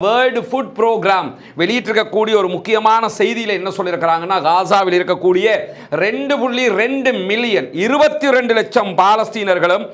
World food program வெளியிட்டிருக்கக்கூடிய ஒரு முக்கியமான செய்தியில் என்ன சொல்லியிருக்கிறாங்கன்னா காசாவில் இருக்கக்கூடிய ரெண்டு புள்ளி ரெண்டு மில்லியன் இருபத்தி ரெண்டு லட்சம் பாலஸ்தீனர்களும்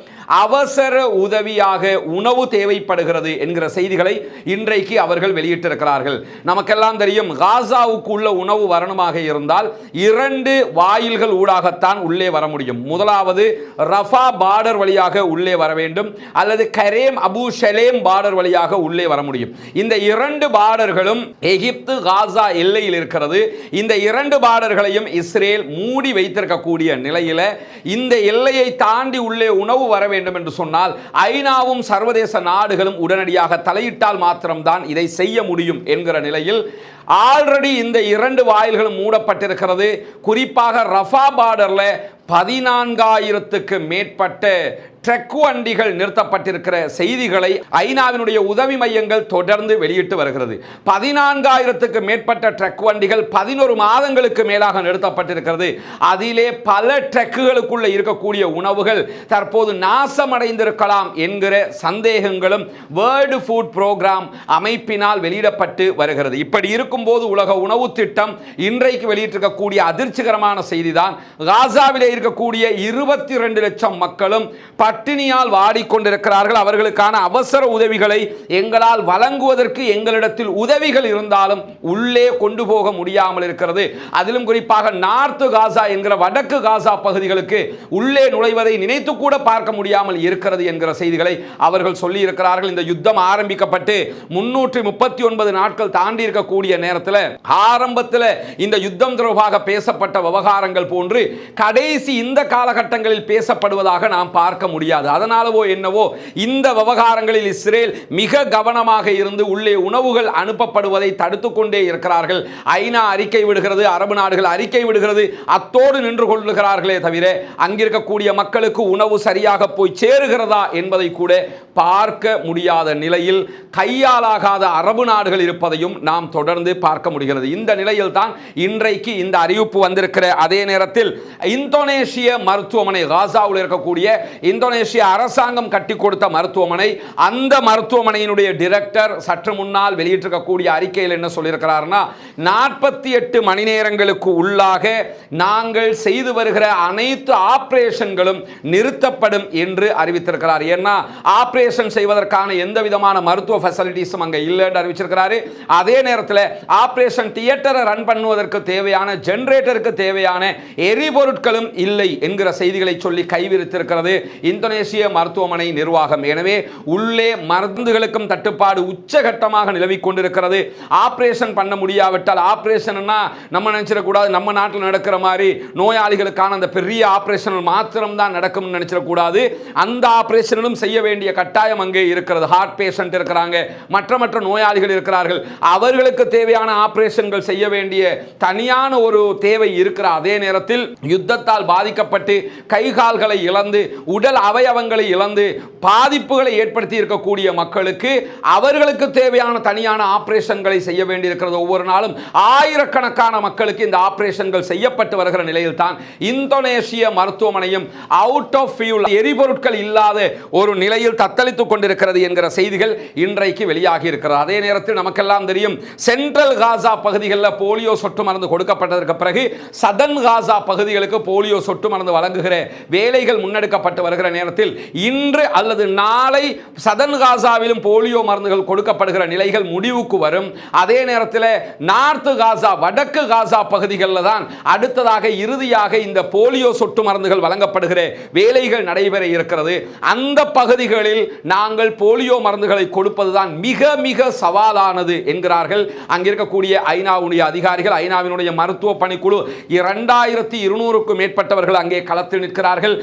அவசர உதவியாக உணவு தேவைப்படுகிறது என்கிற செய்திகளை இன்றைக்கு அவர்கள் வெளியிட்டிருக்கிறார்கள். நமக்கெல்லாம் தெரியும் காசாவுக்கு உள்ள உணவு வரணுமாக இருந்தால் இரண்டு வாயில்கள் ஊடாகத்தான் உள்ளே வர முடியும். முதலாவது ரஃபா பார்டர் வழியாக உள்ளே வர வேண்டும் அல்லது கரேம் அபு ஷலேம் பார்டர் வழியாக உள்ளே வர முடியும். இந்த இரண்டு பார்டர்களும் எகிப்து காசா எல்லையில் இருக்கிறது. இந்த இரண்டு பார்டர்களையும் இஸ்ரேல் மூடி வைத்திருக்கக்கூடிய நிலையில் இந்த எல்லையை தாண்டி உள்ளே உணவு வர வேண்டும் என்று சொன்னால் ஐநாவும் சர்வதேச நாடுகளும் உடனடியாக தலையிட்டால் மாத்திரம்தான் இதை செய்ய முடியும் என்கிற நிலையில் ஆல்ரெடி இந்த இரண்டு வாயில்களும் மூடப்பட்டிருக்கிறது. குறிப்பாக ரஃபா பார்டரில் பதினான்காயிரத்துக்கு மேற்பட்ட ட்ரக் வண்டிகள் நிறுத்தப்பட்டிருக்கிற செய்திகளை ஐநாவினுடைய உதவி மையங்கள் தொடர்ந்து வெளியிட்டு வருகிறது. பதினான்காயிரத்துக்கு மேற்பட்ட ட்ரக் வண்டிகள் பதினோரு மாதங்களுக்கு மேலாக நிறுத்தப்பட்டிருக்கிறது. அதிலே பல ட்ரக்குகளுக்குள்ள இருக்கக்கூடிய உணவுகள் தற்போது நாசமடைந்திருக்கலாம் என்கிற சந்தேகங்களும் வேர்ல்டு ஃபுட் புரோகிராம் அமைப்பினால் வெளியிடப்பட்டு வருகிறது. இப்படி இருக்கும்போது உலக உணவு திட்டம் இன்றைக்கு வெளியிட்டிருக்கக்கூடிய அதிர்ச்சிகரமான செய்திதான். காசாவிலே இருக்கக்கூடிய இருபத்தி ரெண்டு லட்சம் மக்களும் பட்டினியால் வாடிக்கொண்டிருக்கிறார்கள். அவர்களுக்கான அவசர உதவிகளை எங்களால் வழங்குவதற்கு எங்களிடத்தில் உதவிகள் இருந்தாலும் உள்ளே கொண்டு போக முடியாமல் இருக்கிறது. அதிலும் குறிப்பாக நார்த்து காசா என்கிற வடக்கு காசா பகுதிகளுக்கு உள்ளே நுழைவதை நினைத்து கூட பார்க்க முடியாமல் இருக்கிறது என்கிற செய்திகளை அவர்கள் சொல்லி இருக்கிறார்கள் இந்த யுத்தம் ஆரம்பிக்கப்பட்டு முன்னூற்றி முப்பத்தி ஒன்பது நாட்கள் தாண்டி இருக்கக்கூடிய நேரத்தில் ஆரம்பத்தில் இந்த யுத்தம் தொடர்பாக பேசப்பட்ட விவகாரங்கள் போன்று கடைசி இந்த காலகட்டங்களில் பேசப்படுவதாக நாம் பார்க்க முடியும். முடியாது. அதனாலவோ என்னவோ இந்த விவகாரங்களில் இஸ்ரேல் மிக கவனமாக இருந்து உள்ளே உணவுகள் அனுப்பப்படுவதை தடுத்து கொண்டே இருக்கிறார்கள். ஐநா அறிக்கை விடுகிறது அரபு நாடுகள் அறிக்கை விடுகிறது அத்தோடு நின்று கொள்ளுகிறார்களே தவிர அங்கிருக்கக்கூடிய மக்களுக்கு உணவு சரியாக போய் சேருகிறதா என்பதை கூட பார்க்க முடியாத நிலையில் கையாலாகாத அரபு நாடுகள் இருப்பதையும் நாம் தொடர்ந்து பார்க்க முடிகிறது. இந்த நிலையில் தான் இன்றைக்கு இந்த அறிவிப்பு வந்திருக்கிற. அதே நேரத்தில் இந்தோனேஷிய மருத்துவமனை காசாவில் இருக்கக்கூடிய இந்தோனேஷிய அரசாங்கம் கட்டி கொடுத்த மருத்துவமனை அந்த மருத்துவமனையினுடைய டிரெக்டர் சற்று முன்னால் வெளியிட்டிருக்கக்கூடிய அறிக்கையில் என்ன சொல்லியிருக்கிறார்னா நாற்பத்தி எட்டு மணி நேரங்களுக்கு உள்ளாக நாங்கள் செய்து வருகிற அனைத்து ஆப்ரேஷன்களும் நிறுத்தப்படும் என்று அறிவித்திருக்கிறார். ஏன்னா ஆபரேஷன் செய்வதற்கான எந்த விதமான மருத்துவ ஃபெசிலிட்டிஸும் அங்கே இல்லைன்னு அறிவிச்சிருக்கிறாரு. அதே நேரத்தில் ஆபரேஷன் தியேட்டரை ரன் பண்ணுவதற்கு தேவையான ஜென்ரேட்டருக்கு தேவையான எரிபொருட்களும் இல்லை என்கிற செய்திகளை சொல்லி கைவிரித்திருக்கிறது இந்தோனேசிய மருத்துவமனை நிர்வாகம். எனவே உள்ளே மருந்துகளுக்கும் தட்டுப்பாடு உச்சகட்டமாக நிலவிக் கொண்டிருக்கிறது. ஆபரேஷன் பண்ண முடியாவிட்டால் ஆபரேஷன்னா நம்ம நினைச்சிடக்கூடாது. நம்ம நாட்டில் நடக்கிற மாதிரி நோயாளிகளுக்கான அந்த பெரிய ஆபரேஷன் மாத்திரம்தான் நடக்கும்னு நினைச்சிடக்கூடாது. அந்த ஆபரேஷனிலும் செய்ய வேண்டிய கட்டாயம் கட்டாயம் அங்கே இருக்கிறது. ஹார்ட் பேஷண்ட் இருக்கிறாங்க. மற்ற மற்ற நோயாளிகள் இருக்கிறார்கள். அவர்களுக்கு தேவையான ஆபரேஷன்கள் செய்ய வேண்டிய தனியான ஒரு தேவை இருக்கிற அதே நேரத்தில் யுத்தத்தால் பாதிக்கப்பட்டு கை கால்களை இழந்து உடல் அவயவங்களை இழந்து பாதிப்புகளை ஏற்படுத்தி இருக்கக்கூடிய மக்களுக்கு அவர்களுக்கு தேவையான தனியான ஆபரேஷன்களை செய்ய வேண்டியிருக்கிறது. ஒவ்வொரு நாளும் ஆயிரக்கணக்கான மக்களுக்கு இந்த ஆபரேஷன்கள் செய்யப்பட்டு வருகிற நிலையில் தான் இந்தோனேஷிய மருத்துவமனையும் அவுட் ஆஃப் ஃபியூல் எரிபொருட்கள் இல்லாத ஒரு நிலையில் தத்த தத்தளித்துக் கொண்டிருக்கிறது என்கிற செய்திகள் இன்றைக்கு வெளியாகி இருக்கிறது. அதே நேரத்தில் நமக்கெல்லாம் தெரியும் சென்ட்ரல் காசா பகுதிகளில் போலியோ சொட்டு மருந்து கொடுக்கப்பட்டதற்கு பிறகு சதன் காசா பகுதிகளுக்கு போலியோ சொட்டு மருந்து வழங்குகிற வேலைகள் முன்னெடுக்கப்பட்டு வருகிற நேரத்தில் இன்று அல்லது நாளை சதன் காசாவிலும் போலியோ மருந்துகள் கொடுக்கப்படுகிற நிலைகள் முடிவுக்கு வரும். அதே நேரத்தில் நார்த்து காசா வடக்கு காசா பகுதிகளில் தான் அடுத்ததாக இறுதியாக இந்த போலியோ சொட்டு மருந்துகள் வழங்கப்படுகிற வேலைகள் நடைபெற இருக்கிறது. அந்த பகுதிகளில் நாங்கள் போலியோ மருந்துகளை கொடுப்பதுதான் மிக மிக சவாலானது என்கிறார்கள். அங்கிருக்கக்கூடிய ஐநாவுடைய அதிகாரிகள் ஐநாவினுடைய மருத்துவ பணிக்குழு. இரண்டாயிரத்தி இருநூறுக்கும் மேற்பட்டவர்கள் அங்கே களத்தில் நிற்கிறார்கள்.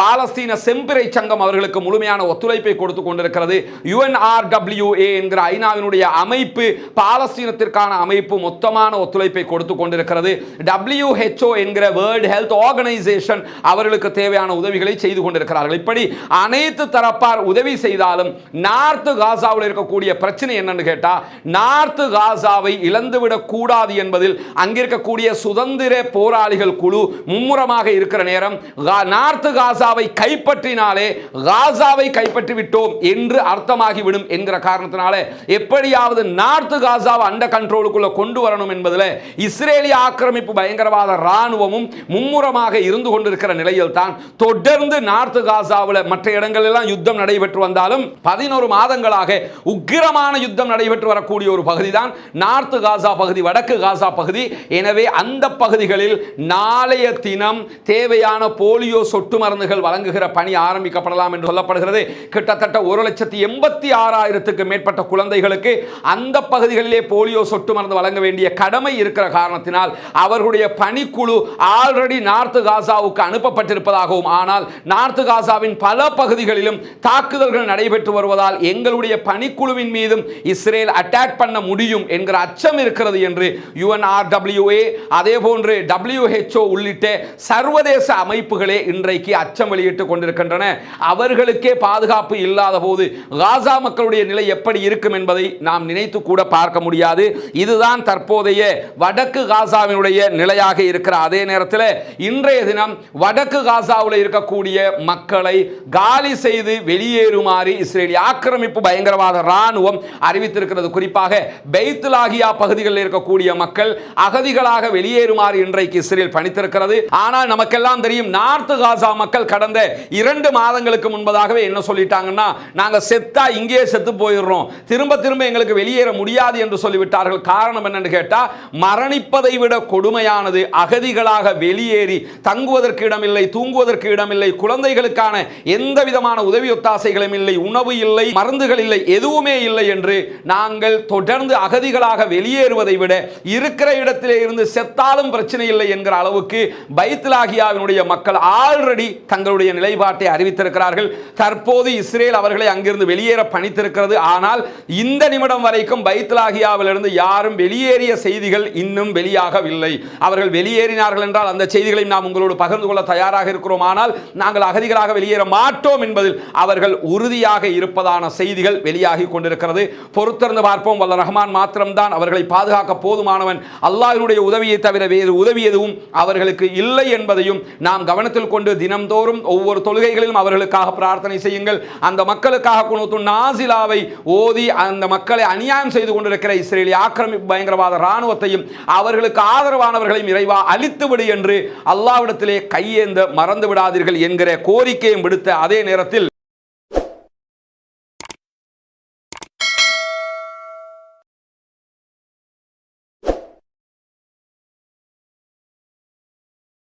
பாலஸ்தீன செம்பிறை சங்கம் அவர்களுக்கு முழுமையான ஒத்துழைப்பை கொடுத்து கொண்டிருக்கிறது. யுஎன்ஆர்டபிள்யூஏ என்கிற ஐநாவினுடைய அமைப்பு பாலஸ்தீனத்திற்கான அமைப்பு மொத்தமான ஒத்துழைப்பை கொடுத்து கொண்டிருக்கிறது. டபிள்யூஹெச்ஓ என்கிற வேர்ல்ட் ஹெல்த் ஆர்கனைசேஷன் அவர்களுக்கு தேவையான உதவிகளை செய்து கொண்டிருக்கிறார்கள். இப்படி அனைத்து தரப்பார் உதவி உதவி செய்தாலும் நார்த்து காசாவில் இருக்கக்கூடிய பிரச்சனை என்னன்னு கேட்டால் நார்த்து காசாவை இழந்துவிடக் கூடாது என்பதில் அங்கிருக்கக்கூடிய சுதந்திர போராளிகள் குழு மும்முரமாக இருக்கிற நேரம் நார்த்து காசாவை கைப்பற்றினாலே காசாவை கைப்பற்றி விட்டோம் என்று அர்த்தமாகிவிடும் என்கிற காரணத்தினால எப்படியாவது நார்த்து காசாவை அண்ட கண்ட்ரோலுக்குள்ள கொண்டு வரணும் என்பதில் இஸ்ரேலிய ஆக்கிரமிப்பு பயங்கரவாத ராணுவமும் மும்முரமாக இருந்து கொண்டிருக்கிற நிலையில் தான் தொடர்ந்து நார்த்து காசாவில் மற்ற இடங்களெல்லாம் யுத்தம் நடைபெற்று வந்தாலும் பதினோரு மாதங்களாக உக்கிரமான யுத்தம் நடைபெற்று வரக்கூடிய ஒரு பகுதி தான் நார்த்து காசா பகுதி வடக்கு காசா பகுதி. எனவே அந்த பகுதிகளில் நாளைய தினம் தேவையான போலியோ சொட்டு மருந்துகள் வழங்குகிற பணி ஆரம்பிக்கப்படலாம் என்று சொல்லப்படுகிறது. கிட்டத்தட்ட ஒரு லட்சத்தி எண்பத்தி ஆறாயிரத்துக்கு மேற்பட்ட குழந்தைகளுக்கு அந்த பகுதிகளிலே போலியோ சொட்டு மருந்து வழங்க வேண்டிய கடமை இருக்கிற காரணத்தினால் அவர்களுடைய பணிக்குழு ஆல்ரெடி நார்த்து காசாவுக்கு அனுப்பப்பட்டிருப்பதாகவும் ஆனால் நார்த்து காசாவின் பல பகுதிகளிலும் தாக்கு தாக்குதல்கள் நடைபெற்று வருவதால் எங்களுடைய பணிக்குழுவின் மீதும் இஸ்ரேல் அட்டாக் பண்ண முடியும் என்கிற அச்சம் இருக்கிறது என்று யுஎன்ஆர்டபிள்யூஏ அதே போன்று டபிள்யூஹெச்ஓ உள்ளிட்ட சர்வதேச அமைப்புகளே இன்றைக்கு அச்சம் வெளியிட்டுக் கொண்டிருக்கின்றன. அவர்களுக்கே பாதுகாப்பு இல்லாத போது காசா மக்களுடைய நிலை எப்படி இருக்கும் என்பதை நாம் நினைத்து கூட பார்க்க முடியாது. இதுதான் தற்போதைய வடக்கு காசாவினுடைய நிலையாக இருக்கிற அதே நேரத்தில் இன்றைய தினம் வடக்கு காசாவில் இருக்கக்கூடிய மக்களை காலி செய்து வெளியே வெளியேறுமாறு இஸ்ரேலிய ஆக்கிரமிப்பு பயங்கரவாத ராணுவம் அறிவித்திருக்கிறது. குறிப்பாக பெய்த்துலாகியா பகுதிகளில் இருக்கக்கூடிய மக்கள் அகதிகளாக வெளியேறுமாறு இன்றைக்கு இஸ்ரேல் பணித்திருக்கிறது. ஆனால் நமக்கெல்லாம் தெரியும் நார்த்து காசா மக்கள் கடந்த இரண்டு மாதங்களுக்கு முன்பதாகவே என்ன சொல்லிட்டாங்கன்னா நாங்கள் செத்தா இங்கேயே செத்து போயிடுறோம். திரும்ப திரும்ப எங்களுக்கு வெளியேற முடியாது என்று சொல்லிவிட்டார்கள். காரணம் என்னன்னு கேட்டால் மரணிப்பதை விட கொடுமையானது அகதிகளாக வெளியேறி தங்குவதற்கு இடமில்லை தூங்குவதற்கு இடமில்லை குழந்தைகளுக்கான எந்த விதமான உதவி ஒத்தாசைகள் ஒத்தாசைகளும் இல்லை உணவு இல்லை மருந்துகள் இல்லை எதுவுமே இல்லை என்று நாங்கள் தொடர்ந்து அகதிகளாக வெளியேறுவதை விட இருக்கிற இடத்திலே இருந்து செத்தாலும் பிரச்சனை இல்லை என்கிற அளவுக்கு பைத்லாகியாவினுடைய மக்கள் ஆல்ரெடி தங்களுடைய நிலைப்பாட்டை அறிவித்திருக்கிறார்கள். தற்போது இஸ்ரேல் அவர்களை அங்கிருந்து வெளியேற பணித்திருக்கிறது. ஆனால் இந்த நிமிடம் வரைக்கும் பைத்லாகியாவிலிருந்து யாரும் வெளியேறிய செய்திகள் இன்னும் வெளியாகவில்லை. அவர்கள் வெளியேறினார்கள் என்றால் அந்த செய்திகளை நாம் உங்களோடு பகிர்ந்து கொள்ள தயாராக இருக்கிறோம். ஆனால் நாங்கள் அகதிகளாக வெளியேற மாட்டோம் என்பதில் அவர்கள் உறுதியாக இருப்பதான செய்திகள் வெளியாகி கொண்டிருக்கிறது. பொறுத்திருந்து பார்ப்போம். வல்ல ரஹ்மான் மாத்திரம்தான் அவர்களை பாதுகாக்க போதுமானவன். அல்லாஹினுடைய உதவியை தவிர வேறு உதவி எதுவும் அவர்களுக்கு இல்லை என்பதையும் நாம் கவனத்தில் கொண்டு தினம்தோறும் ஒவ்வொரு தொழுகைகளிலும் அவர்களுக்காக பிரார்த்தனை செய்யுங்கள். அந்த மக்களுக்காக குணத்து நாசிலாவை ஓதி அந்த மக்களை அநியாயம் செய்து கொண்டிருக்கிற இஸ்ரேலிய ஆக்கிரமிப்பு பயங்கரவாத இராணுவத்தையும் அவர்களுக்கு ஆதரவானவர்களையும் இறைவா அழித்துவிடு என்று அல்லாவிடத்திலே கையேந்த மறந்து விடாதீர்கள் என்கிற கோரிக்கையும் விடுத்த அதே நேரத்தில்